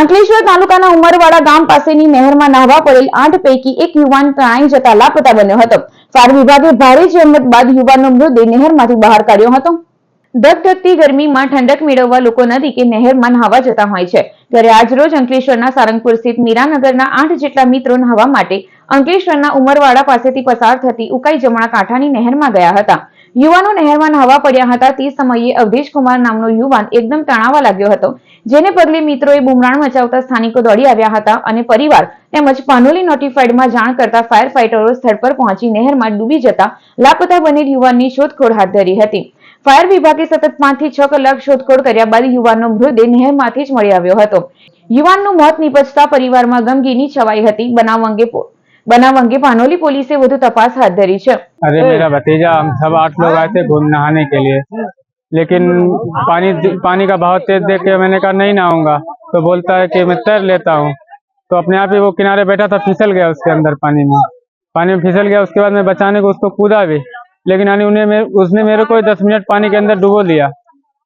અંકલેશ્વર તાલુકાના ઉમરવાડા ગામ પાસેની નહેરમાં નાહવા પડેલ આઠ પૈકી એક યુવાન તણાઈ જતા લાપતા બન્યો હતો. ફાયર વિભાગે ભારે જહેમત બાદ યુવાનનો મૃતદેહ નહેરમાંથી બહાર કાઢ્યો હતો. ધગધગતી ગરમીમાં ઠંડક મેળવવા લોકો નદી કે નહેરમાં નહાવા જતા હોય છે. ત્યારે આજરોજ અંકલેશ્વરના સારંગપુર સ્થિત મીરાનગરના આઠ જેટલા મિત્રો નહાવા માટે અંકલેશ્વરના ઉમરવાડા પાસેથી પસાર થતી ઉકાઈ જમણા કાંઠાની નહેરમાં ગયા હતા. યુવાનો નહેરમાં નહાવા પડ્યા હતા તે સમયે અવધેશકુમાર નામનો યુવાન એકદમ તણાવા લાગ્યો હતો. જેને પગલે મિત્રોએ બુમરાણ મચાવતા સ્થાનિકો દોડી આવ્યા હતા અને પરિવાર તેમજ પાનોલી નોટિફાઈડમાં જાણ કરતા ફાયર ફાઈટરો સ્થળ પર પહોંચી નહેરમાં ડૂબી જતા લાપતા બનેલ યુવાનની શોધખોળ હાથ ધરી હતી. ફાયર વિભાગે સતત પાંચથી છ કલાક શોધખોળ કર્યા બાદ યુવાનનો મૃતદેહ નહેરમાંથી જ મળી આવ્યો હતો. યુવાનનું મોત નિપજતા પરિવારમાં ગમગીની છવાઈ હતી. બનાવ અંગે બનાવ અંગે પાનોલી પોલીસે વધુ તપાસ હાથ ધરી છે अरे मेरा भतीजा हम सब आठ लोग आए थे घूम नहाने के लिए लेकिन पानी पानी का बहाव तेज देख के मैंने कहा नहीं नहाऊंगा तो बोलता है कि मैं तैर लेता हूँ तो अपने आप ही वो किनारे बैठा था फिसल गया उसके अंदर पानी में पानी में फिसल गया उसके बाद मैं बचाने को उसको कूदा भी लेकिन यानी उन्हें मैं उसने मेरे को दस मिनट पानी के अंदर डुबो दिया